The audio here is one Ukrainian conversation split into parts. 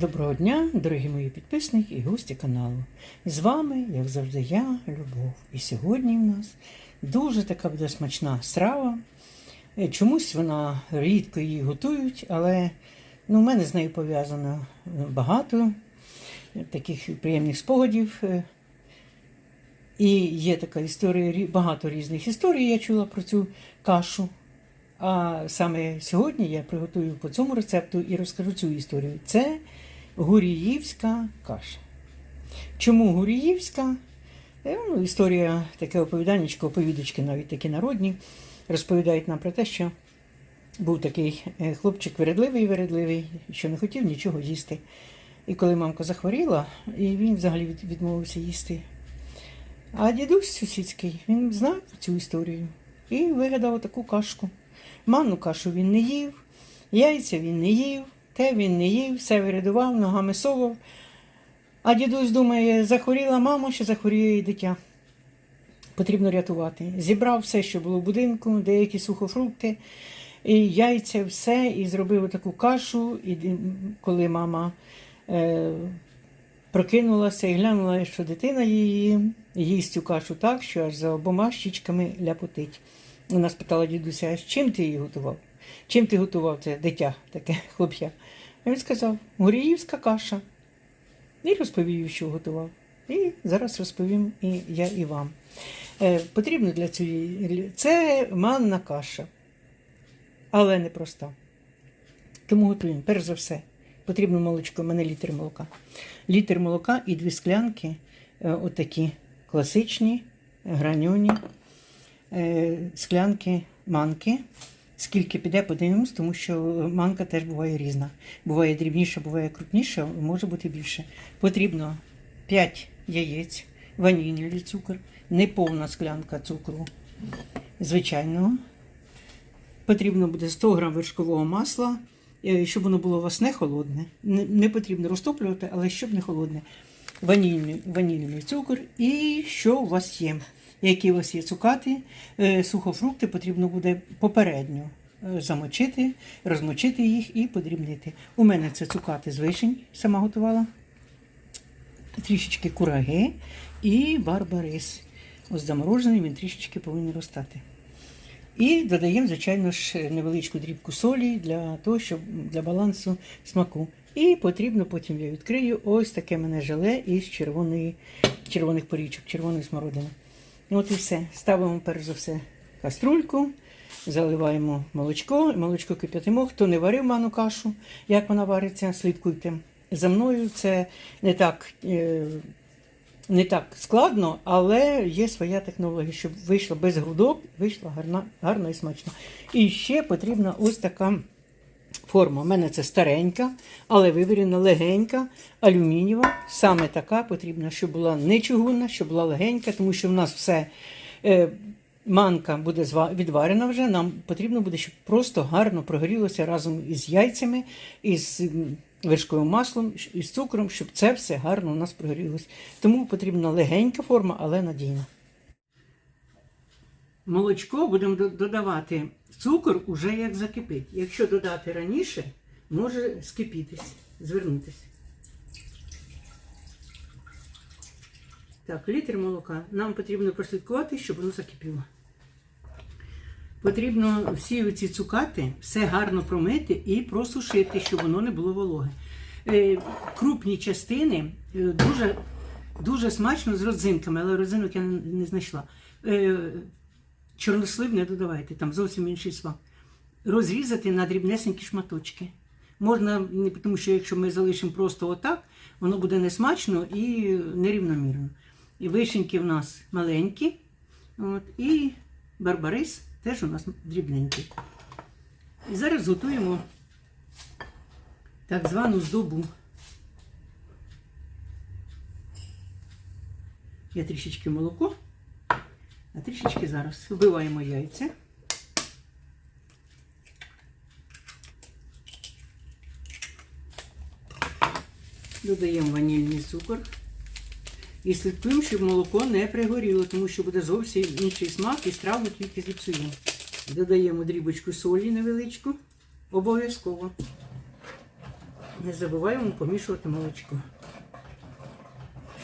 Доброго дня, дорогі мої підписники і гості каналу. З вами, як завжди, я, Любов. І сьогодні в нас дуже така буде смачна страва. Е, Чомусь вона рідко її готують, але ну, в мене з нею пов'язано е, багато таких приємних спогадів. Е, І є така історія, багато різних історій я чула про цю кашу. А саме сьогодні я приготую по цьому рецепту і розкажу цю історію. Це гуріївська каша. Чому гуріївська? Е, Ну, історія, таке оповіданнячко, оповідочки навіть такі народні, розповідають нам про те, що був такий е, хлопчик вередливий, вередливий, що не хотів нічого їсти. І коли мамка захворіла, і він взагалі відмовився їсти. А дідусь сусідський, він знав цю історію і вигадав таку кашку. Манну кашу він не їв, яйця він не їв, те він не їв, все вирядував, ногами совав. А дідусь думає, захворіла мама, ще захворіє і дитя. Потрібно рятувати. Зібрав все, що було в будинку, деякі сухофрукти, і яйця, все, і зробив таку кашу. І коли мама е, прокинулася і глянула, що дитина її їсть цю кашу так, що аж за обома щічками ляпотить. Вона спитала дідуся, з чим ти її готував? Чим ти готував це дитя, таке хлоп'я? А він сказав, горіївська каша. І розповів, що готував. І зараз розповім і я і вам. Е, потрібно для цієї це манна каша, але не проста. Тому готуємо. Перш за все, потрібно молочко, у мене літр молока. Літр молока і дві склянки, е, отакі класичні, граньоні, е, склянки манки. Скільки піде, подивимось, тому що манка теж буває різна. Буває дрібніша, буває крупніша, може бути більше. Потрібно 5 яєць, ванільний цукор, неповна склянка цукру звичайного. Потрібно буде 100 грам вершкового масла, е, щоб воно було у вас не холодне. Не, потрібно розтоплювати, але щоб не холодне. Ванільний, ванільний цукор і що у вас є. Які у вас є цукати, е, сухофрукти потрібно буде попередньо е, замочити, розмочити їх і подрібнити. У мене це цукати з вишень, сама готувала, трішечки кураги і барбарис. Ось заморожений, він трішечки повинен розтати. І додаємо, звичайно ж, невеличку дрібку солі для того, щоб для балансу смаку. І потрібно, потім я відкрию ось таке мене желе із червоних порічок, червоної смородини. От і все. Ставимо перш за все каструльку, заливаємо молочко, молочко кип'ятимо. Хто не варив ману кашу, як вона вариться, слідкуйте. За мною це не так. е, не так складно, але є своя технологія, щоб вийшло без грудок, вийшло гарно, гарно і смачно. І ще потрібна ось така форма. У мене це старенька, але вивірена легенька, алюмінієва. Саме така потрібна, щоб була не чугунна, щоб була легенька, тому що в нас все. Е, Манка буде відварена вже. Нам потрібно буде, щоб просто гарно прогорілося разом із яйцями, із вершковим маслом, із цукром, щоб це все гарно у нас прогорілося. Тому потрібна легенька форма, але надійна. Молочко будемо додавати цукор уже як закипить. Якщо додати раніше, може скипітись, звернутися. Так, літр молока. Нам потрібно прослідкувати, щоб воно закипіло. Потрібно всі ці цукати все гарно промити і просушити, щоб воно не було вологе. Е, крупні частини е, дуже, дуже смачно з родзинками, але родзинок я не, не знайшла. Чорнослив не додавайте, там зовсім інший смак. Розрізати на дрібнесенькі шматочки. Можна, тому що якщо ми залишимо просто отак, воно буде несмачно і нерівномірно. І вишеньки в нас маленькі, от, і барбарис теж у нас дрібненький. І зараз готуємо так звану здобу. Я трішечки молоко, трішечки зараз вбиваємо яйця. Додаємо ванільний цукор. І слідкуємо, щоб молоко не пригоріло, тому що буде зовсім інший смак і страву тільки зіпсуємо. Додаємо дрібочку солі невеличку. Обов'язково. Не забуваємо помішувати молочко,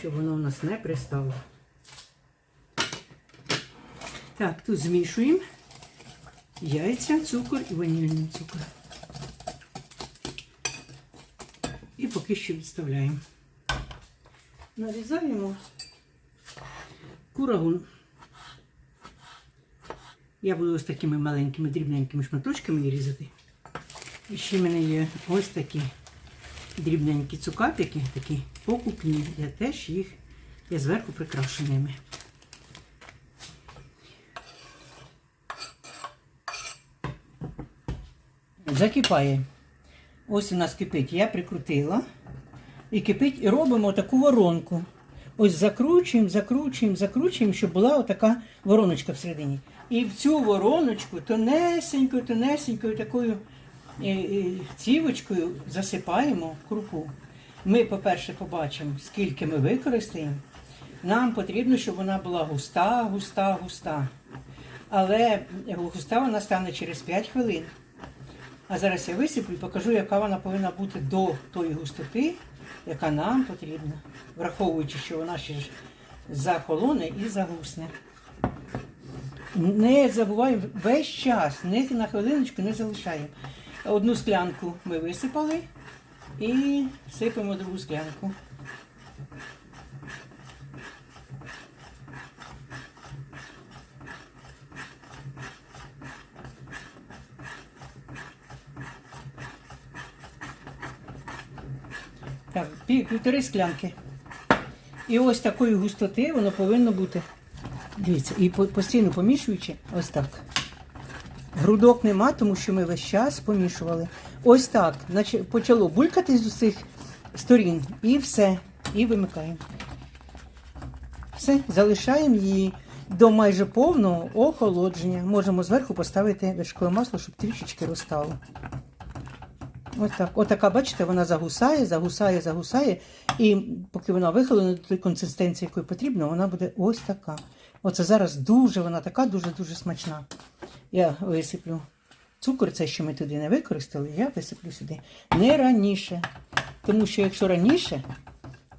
щоб воно у нас не пристало. Так, тут змішуємо яйця, цукор і ванільний цукор. І поки що відставляємо. Нарізаємо курагу. Я буду ось такими маленькими дрібненькими шматочками різати. І ще в мене є ось такі дрібненькі цукатики, такі покупні. Я теж їх я зверху прикрашу ними. Закипає. Ось у нас кипить. Я прикрутила. І кипить, і робимо таку воронку. Ось закручуємо, закручуємо, закручуємо, щоб була отака вороночка всередині. І в цю вороночку тонесенькою, тонесенькою такою е, е, цівочкою засипаємо крупу. Ми, по-перше, побачимо, скільки ми використаємо. Нам потрібно, щоб вона була густа, густа, густа. Але густа вона стане через 5 хвилин. А зараз я висиплю і покажу, яка вона повинна бути до тої густоти, яка нам потрібна, враховуючи, що вона ще ж захолоне і загусне. Не забуваємо весь час, не на хвилиночку не залишаємо. Одну склянку ми висипали і сипемо другу склянку. Так, пів- півтори склянки. І ось такої густоти воно повинно бути. Дивіться, і постійно помішуючи, ось так. Грудок нема, тому що ми весь час помішували. Ось так. Почало булькати з усіх сторін. І все. І вимикаємо. Все, залишаємо її до майже повного охолодження. Можемо зверху поставити вершкове масло, щоб трішечки розтало. Ось так. Отака, бачите, вона загусає, загусає, загусає. І поки вона вихолена до тої консистенції, якої потрібно, вона буде ось така. Оце зараз дуже вона така, дуже-дуже смачна. Я висиплю цукор, це що ми туди не використали, я висиплю сюди. Не раніше. Тому що якщо раніше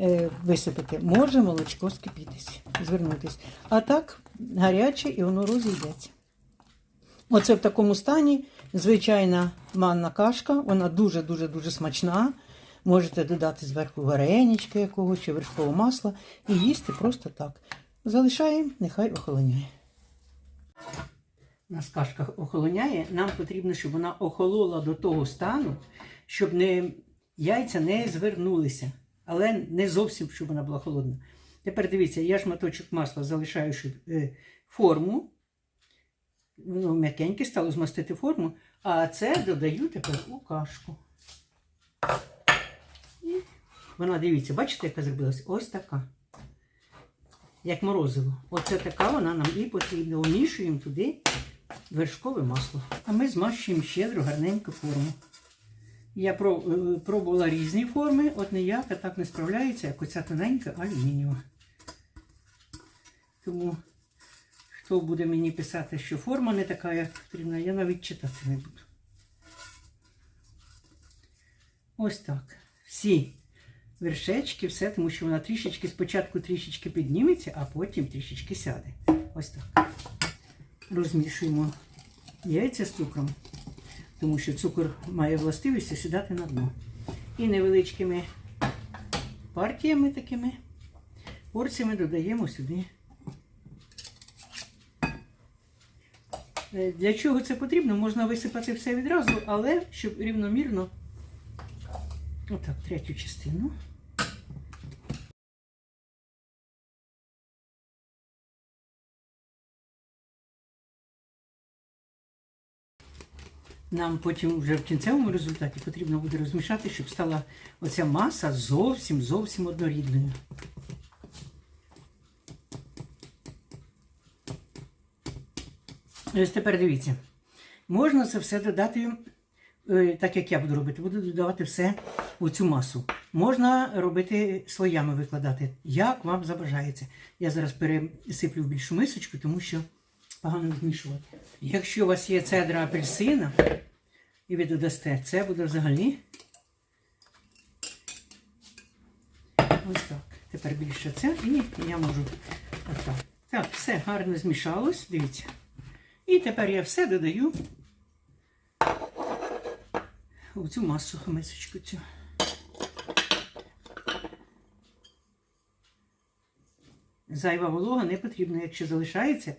е, висипати, може молочко скипітись, звернутись. А так гаряче і воно розійдеться. Оце в такому стані звичайна манна кашка, вона дуже-дуже дуже смачна. Можете додати зверху варенички якогось чи вершкового масла і їсти просто так. Залишаємо, нехай охолоняє. Нас кашка охолоняє, нам потрібно, щоб вона охолола до того стану, щоб не, яйця не звернулися, але не зовсім, щоб вона була холодна. Тепер дивіться, я шматочок масла залишаю щоб, е, форму, воно м'якеньке стало змастити форму, а це додаю тепер у кашку. І вона, дивіться, бачите, яка зробилася? Ось така. Як морозиво. Оце така вона нам і потрібна. Умішуємо туди вершкове масло. А ми змащуємо щедро гарненьку форму. Я е, пробувала різні форми, от ніяка так не справляється, як оця тоненька алюмінієва. Тому хто буде мені писати, що форма не така, як потрібна, я навіть читати не буду. Ось так. Всі вершечки, все, тому що вона трішечки, спочатку трішечки підніметься, а потім трішечки сяде. Ось так. Розмішуємо яйця з цукром, тому що цукор має властивість сідати на дно. І невеличкими партіями такими порціями додаємо сюди. Для чого це потрібно? Можна висипати все відразу, але щоб рівномірно. Отак, третю частину. Нам потім вже в кінцевому результаті потрібно буде розмішати, щоб стала оця маса зовсім зовсім однорідною. Ось тепер дивіться. Можна це все додати, е, так як я буду робити, буду додавати все у цю масу. Можна робити слоями викладати, як вам забажається. Я зараз пересиплю в більшу мисочку, тому що погано змішувати. Якщо у вас є цедра апельсина, і ви додасте, це буде взагалі Ось так. Тепер більше це і я можу отак. Так, все гарно змішалось, дивіться. І тепер я все додаю у цю масу мисочку цю. Зайва волога не потрібна. Якщо залишається,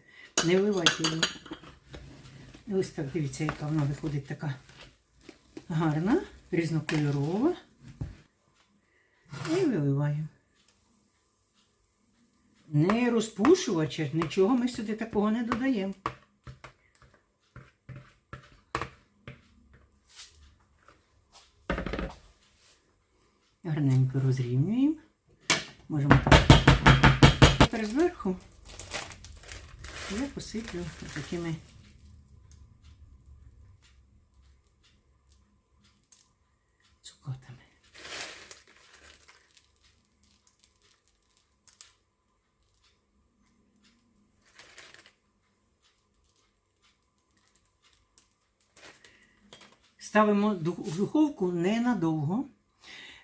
не вливайте її. Ось так, дивіться, яка вона виходить така гарна, різнокольорова. І виливаємо. Не розпушувача, нічого ми сюди такого не додаємо. Гарненько розрівнюємо. Можемо так. Тепер зверху я посиплю такими цукатами. Ставимо в духовку ненадовго.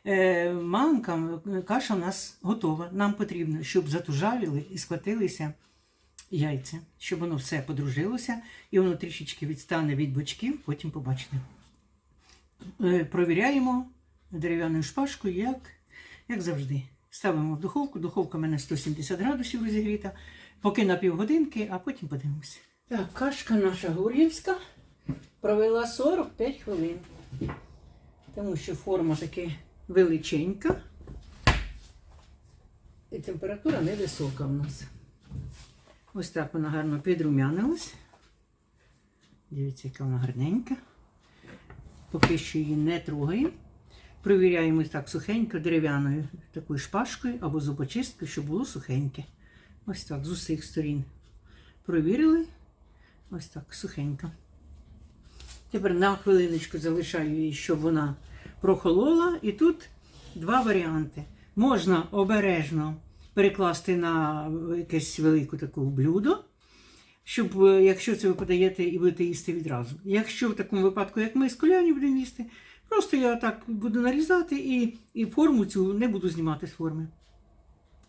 Е, манка, е, каша у нас готова. Нам потрібно, щоб затужавіли і схватилися яйця, щоб воно все подружилося і воно трішечки відстане від бочків, потім побачите. Е, провіряємо дерев'яною шпажкою, як, як завжди. Ставимо в духовку. Духовка в мене 170 градусів розігріта, поки на півгодинки, а потім подивимося. Так, кашка наша гур'ївська провела 45 хвилин. Тому що форма таки величенька. І температура невисока в нас. Ось так вона гарно підрумянилась. Дивіться, яка вона гарненька. Поки що її не трогаємо. Провіряємо так сухенько дерев'яною такою шпажкою або зубочисткою, щоб було сухеньке. Ось так, з усіх сторін. Провірили. Ось так, сухенько. Тепер на хвилиночку залишаю її, щоб вона прохолола. І тут два варіанти. Можна обережно перекласти на якесь велике таке блюдо, щоб, е, якщо це ви подаєте і будете їсти відразу. Якщо в такому випадку, як ми з коляні будемо їсти, просто я так буду нарізати і, і форму цю не буду знімати з форми.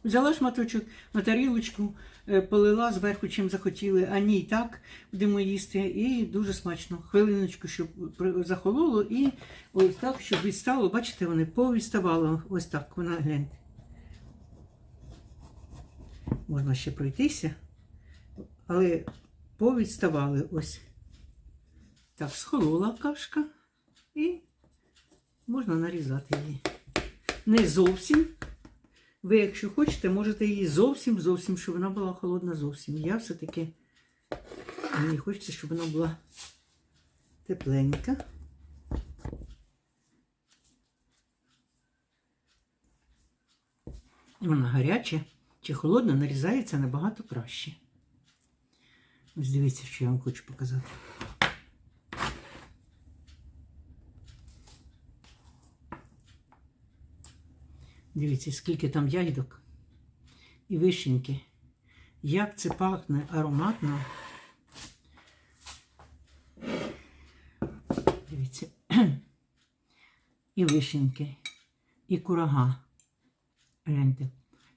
Взяла шматочок на тарілочку, е, полила зверху, чим захотіли, а ні, так будемо їсти. І дуже смачно. Хвилиночку, щоб захололо, і ось так, щоб відстало. Бачите, вони повідставало. Ось так, вона гляньте. Можна ще пройтися, але повідставали ось. Так, схолола кашка і можна нарізати її. Не зовсім. Ви, якщо хочете, можете її зовсім, зовсім, щоб вона була холодна зовсім. Я все-таки мені хочеться, щоб вона була тепленька. Вона гаряча чи холодна, нарізається набагато краще. Ось дивіться, що я вам хочу показати. Дивіться, скільки там ягідок і вишеньки. Як це пахне ароматно. Дивіться. І вишеньки, і курага. Гляньте.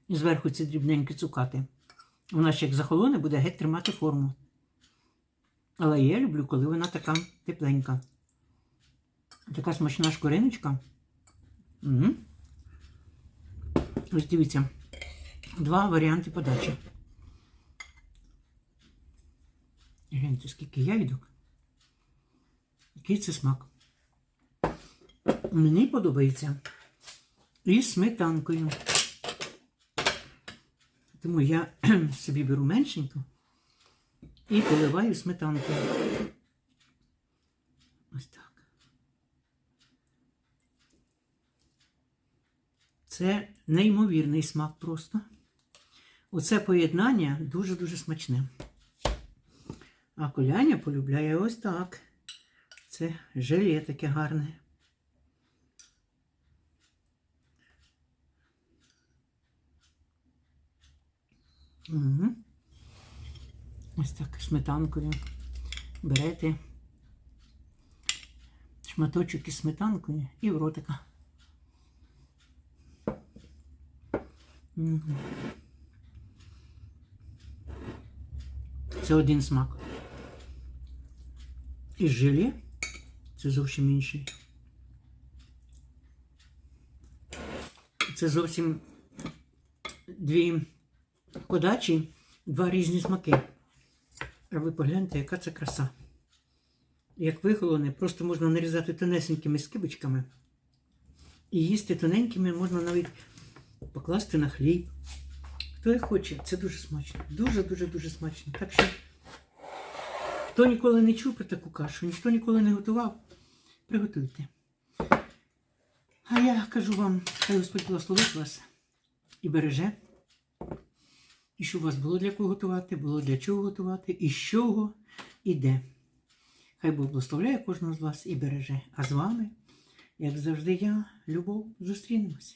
І зверху ці дрібненькі цукати. Вона ще як захолоне, буде геть тримати форму. Але я люблю, коли вона така тепленька. Така смачна шкуриночка. Угу. Ось дивіться, два варіанти подачі. Гляньте, скільки ягідок. Який це смак. Мені подобається із сметанкою. Тому я собі беру меншеньку і поливаю сметанкою. Ось так. Це неймовірний смак просто. Оце поєднання дуже-дуже смачне. А коляня полюбляє ось так. Це желе таке гарне. Угу. Ось так сметанкою берете шматочок із сметанкою і в ротика. Це один смак. І желе це зовсім інший. Це зовсім дві подачі, два різні смаки. А ви погляньте, яка це краса. Як вихолоне, просто можна нарізати тонесенькими скибочками. І їсти тоненькими можна навіть покласти на хліб. Хто як хоче, це дуже смачно. Дуже-дуже дуже смачно. Так що, хто ніколи не чув про таку кашу, ніхто ніколи не готував, приготуйте. А я кажу вам, хай Господь благословить вас і береже. І щоб у вас було для кого готувати, було для чого готувати, і з чого, і де. Хай Бог благословляє кожного з вас і береже. А з вами, як завжди, я, Любов, зустрінемося.